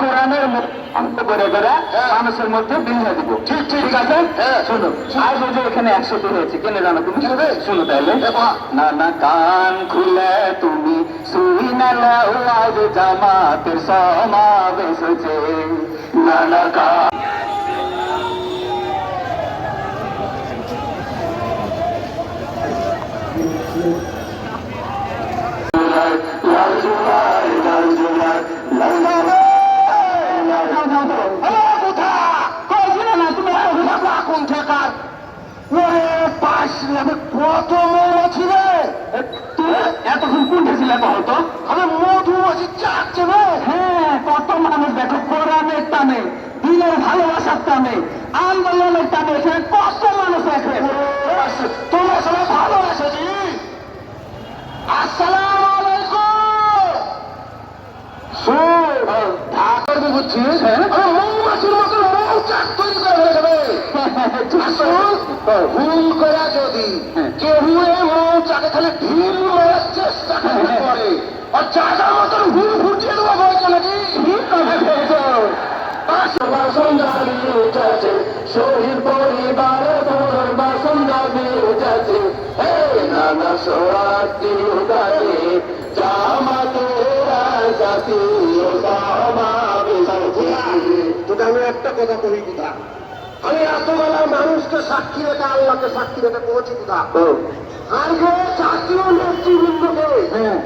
কোরআনের অন্ত করে করে মানুষের মধ্যে বিলিয়ে দিব। ঠিক ঠিক আছে? শোনো আজ ওই যে এখানে একশোটি হয়েছে কেন জানো তুমি? শোনো তাহলে। না না কান খুলে তুমি শুই না লাও আজ জামাতের সমাবেশ হয়েছে। না না কান লাল কত মৌমাছি রে এতক্ষণ কোনটা ছিল বলতো আমি মধুমাছি হ্যাঁ কত মানুষ দেখো কোরআনের টানে দিনের ভালোবাসার টানে আন্দোলনের টানে এখানে কত মানুষ আছে তোমরা সবাই জি? আসসালামু আলাইকুম। ঢাকার বুঝছিস মৌমাছির মতো ভুল করা যদি কেউ মৌচাকে খালি ঢিল মারার চেষ্টা করে আর চাষার মতন ভুল ফুটিয়ে দেওয়া হয়েছে নাকি পরিবার নানা তোকে আমি একটা কথা কহি কোথা আমি এতবেলা মানুষকে সাক্ষী রেখে আল্লাহকে সাক্ষী রেখে পৌঁছে দিতাম। আর জাতীয় নেতৃবৃন্দকে হ্যাঁ।